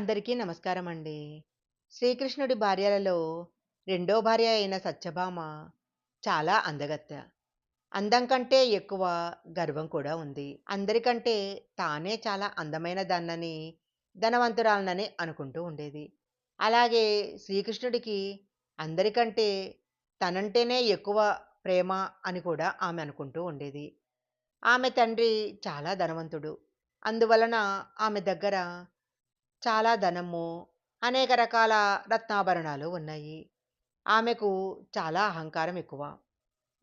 అందరికీ నమస్కారం అండి. శ్రీకృష్ణుడి భార్యలలో రెండో భార్య అయిన సత్యభామ చాలా అందగత్య అందం కంటే ఎక్కువ గర్వం కూడా ఉంది. అందరికంటే తానే చాలా అందమైన దాన్నని, ధనవంతురాలనని అనుకుంటూ ఉండేది. అలాగే శ్రీకృష్ణుడికి అందరికంటే తనంటేనే ఎక్కువ ప్రేమ అని కూడా ఆమె అనుకుంటూ ఉండేది. ఆమె తండ్రి చాలా ధనవంతుడు. అందువలన ఆమె దగ్గర చాలా ధనము, అనేక రకాల రత్నాభరణాలు ఉన్నాయి. ఆమెకు చాలా అహంకారం ఎక్కువ.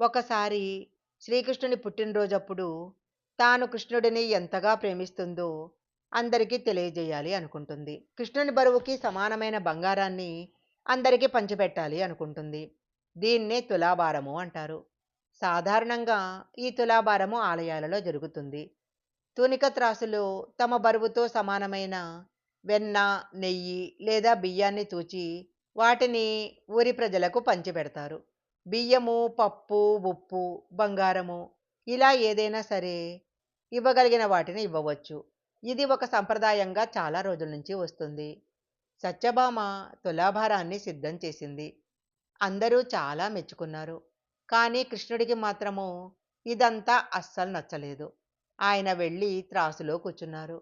ఒకసారి శ్రీకృష్ణుని పుట్టినరోజప్పుడు తాను కృష్ణుడిని ఎంతగా ప్రేమిస్తుందో అందరికీ తెలియజేయాలి అనుకుంటుంది. కృష్ణుని బరువుకి సమానమైన బంగారాన్ని అందరికీ పంచిపెట్టాలి అనుకుంటుంది. దీన్నే తులాభారము అంటారు. సాధారణంగా ఈ తులాభారము ఆలయాలలో జరుగుతుంది. తునిక త్రాసులో తమ బరువుతో సమానమైన వెన్న, నెయ్యి లేదా బియ్యాన్ని తూచి వాటిని ఊరి ప్రజలకు పంచిపెడతారు. బియ్యము, పప్పు, ఉప్పు, బంగారము ఇలా ఏదైనా సరే ఇవ్వగలిగిన వాటిని ఇవ్వవచ్చు. ఇది ఒక సంప్రదాయంగా చాలా రోజుల నుంచి వస్తుంది. సత్యభామ తులాభారాన్ని సిద్ధం చేసింది. అందరూ చాలా మెచ్చుకున్నారు. కానీ కృష్ణుడికి మాత్రము ఇదంతా అస్సలు నచ్చలేదు. ఆయన వెళ్ళి త్రాసులో కూర్చున్నారు.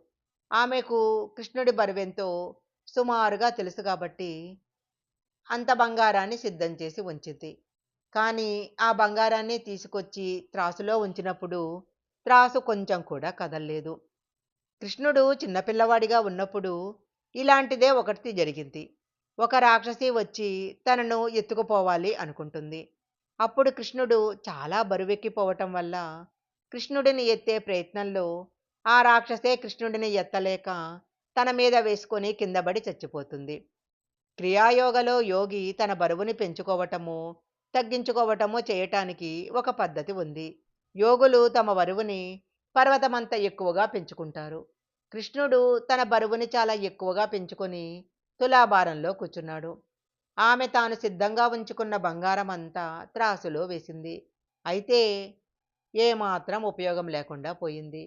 ఆమెకు కృష్ణుడి బరువెంతో సుమారుగా తెలుసు కాబట్టి అంత బంగారాన్ని సిద్ధం చేసి ఉంచింది. కానీ ఆ బంగారాన్ని తీసుకొచ్చి త్రాసులో ఉంచినప్పుడు త్రాసు కొంచెం కూడా కదల్లేదు. కృష్ణుడు చిన్నపిల్లవాడిగా ఉన్నప్పుడు ఇలాంటిదే ఒకటి జరిగింది. ఒక రాక్షసి వచ్చి తనను ఎత్తుకుపోవాలి అనుకుంటుంది. అప్పుడు కృష్ణుడు చాలా బరువెక్కిపోవటం వల్ల కృష్ణుడిని ఎత్తే ప్రయత్నంలో ఆ రాక్షసే కృష్ణుడిని ఎత్తలేక తన మీద వేసుకొని కిందబడి చచ్చిపోతుంది. క్రియాయోగలో యోగి తన బరువుని పెంచుకోవటము, తగ్గించుకోవటము చేయటానికి ఒక పద్ధతి ఉంది. యోగులు తమ బరువుని పర్వతమంత ఎక్కువగా పెంచుకుంటారు. కృష్ణుడు తన బరువుని చాలా ఎక్కువగా పెంచుకొని తులాభారంలో కూర్చున్నాడు. ఆమె తాను సిద్ధంగా ఉంచుకున్న బంగారం అంతా త్రాసులో వేసింది. అయితే ఏమాత్రం ఉపయోగం లేకుండా పోయింది.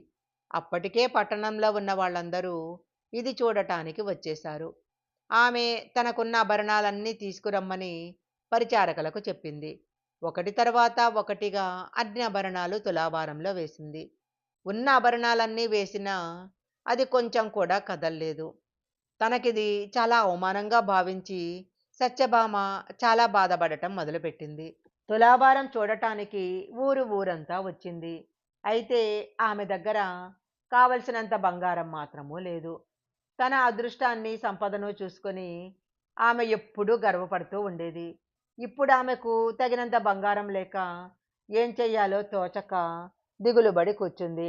అప్పటికే పట్టణంలో ఉన్న వాళ్ళందరూ ఇది చూడటానికి వచ్చేశారు. ఆమె తనకున్న ఆభరణాలన్నీ తీసుకురమ్మని పరిచారకులకు చెప్పింది. ఒకటి తర్వాత ఒకటిగా అన్ని ఆభరణాలు తులాభారంలో వేసింది. ఉన్న ఆభరణాలన్నీ వేసినా అది కొంచెం కూడా కదల్లేదు. తనకిది చాలా అవమానంగా భావించి సత్యభామ చాలా బాధపడటం మొదలుపెట్టింది. తులాభారం చూడటానికి ఊరు ఊరంతా వచ్చింది. అయితే ఆమె దగ్గర కావలసినంత బంగారం మాత్రమూ లేదు. తన అదృష్టాన్ని, సంపదను చూసుకొని ఆమె ఎప్పుడూ గర్వపడుతూ ఉండేది. ఇప్పుడు ఆమెకు తగినంత బంగారం లేక ఏం చెయ్యాలో తోచక దిగులుబడి కూర్చుంది.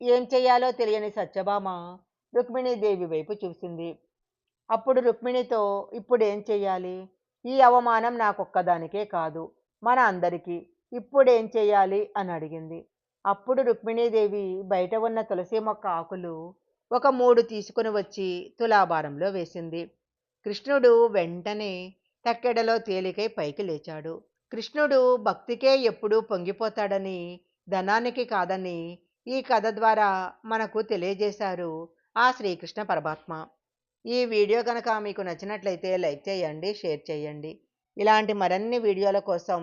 ఏం చెయ్యాలో తెలియని సత్యభామ రుక్మిణీదేవి వైపు చూసింది. అప్పుడు రుక్మిణితో ఇప్పుడేం చెయ్యాలి? ఈ అవమానం నాకొక్కదానికే కాదు, మన అందరికీ. ఇప్పుడేం చెయ్యాలి అని అడిగింది. అప్పుడు రుక్మిణీదేవి బయట ఉన్న తులసి మొక్క ఆకులు ఒక మూడు తీసుకుని వచ్చి తులాభారంలో వేసింది. కృష్ణుడు వెంటనే తక్కెడలో తేలికై పైకి లేచాడు. కృష్ణుడు భక్తికే ఎప్పుడూ పొంగిపోతాడని, ధనానికి కాదని ఈ కథ ద్వారా మనకు తెలియజేశారు ఆ శ్రీకృష్ణ పరమాత్మ. ఈ వీడియో కనుక మీకు నచ్చినట్లయితే లైక్ చేయండి, షేర్ చేయండి. ఇలాంటి మరిన్ని వీడియోల కోసం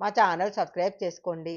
మా ఛానల్ సబ్స్క్రైబ్ చేసుకోండి.